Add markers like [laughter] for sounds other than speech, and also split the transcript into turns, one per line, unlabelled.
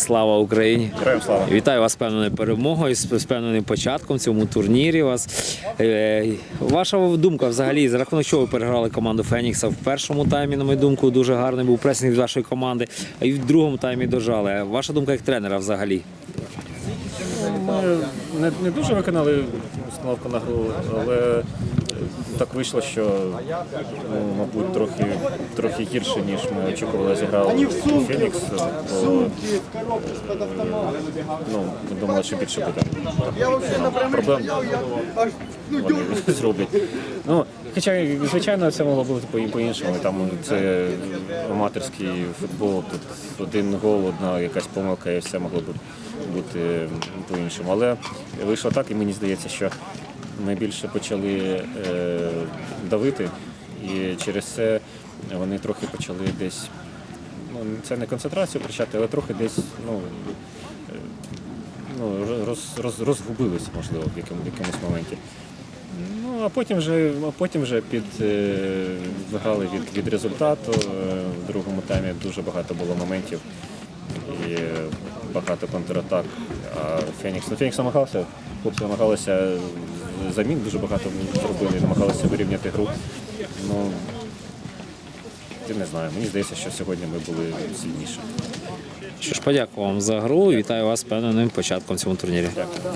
Слава Україні!
Героям слава.
Вітаю вас з певною перемогою, з певним початком цьому турнірі. Вас Е, ваша думка взагалі за рахунок чого ви переграли команду Фенікса в першому таймі, на мою думку, дуже гарний був пресинг від вашої команди, а і в другому таймі дожали. Ваша думка як тренера взагалі?
Ми не, не дуже виконали установку на гру, але так вийшло, що ну, мабуть трохи, трохи гірше, ніж ми очікували, зіграли у Фенікс. Бо, ну, ми думали, що більше буде там, проблем вони [laughs] зроблять. Ну, хоча, звичайно, це могло бути по- по-іншому. Там це аматорський футбол, тут один гол, одна якась помилка і все могло бути, бути по-іншому. Але вийшло так, і мені здається, що ми більше почали е, давити, і через це вони трохи почали десь. Ну, це не концентрацію втрачати, але трохи десь ну, ну, роз, роз, розгубилися, можливо, в якому- в якомусь моменті. Ну, а потім вже, а потім вже під е, виграли від, від результату. Е, В другому таймі дуже багато було моментів і багато контратак. А Фенікс, ну, Фенікс намагався, хлопці намагалися замін, дуже багато зробили, намагалися вирівняти гру. Ну, я не знаю, мені здається, що сьогодні ми були сильніші.
Що ж, подякую вам за гру вітаю вас з певним початком в цьому турнірі.
Дякую.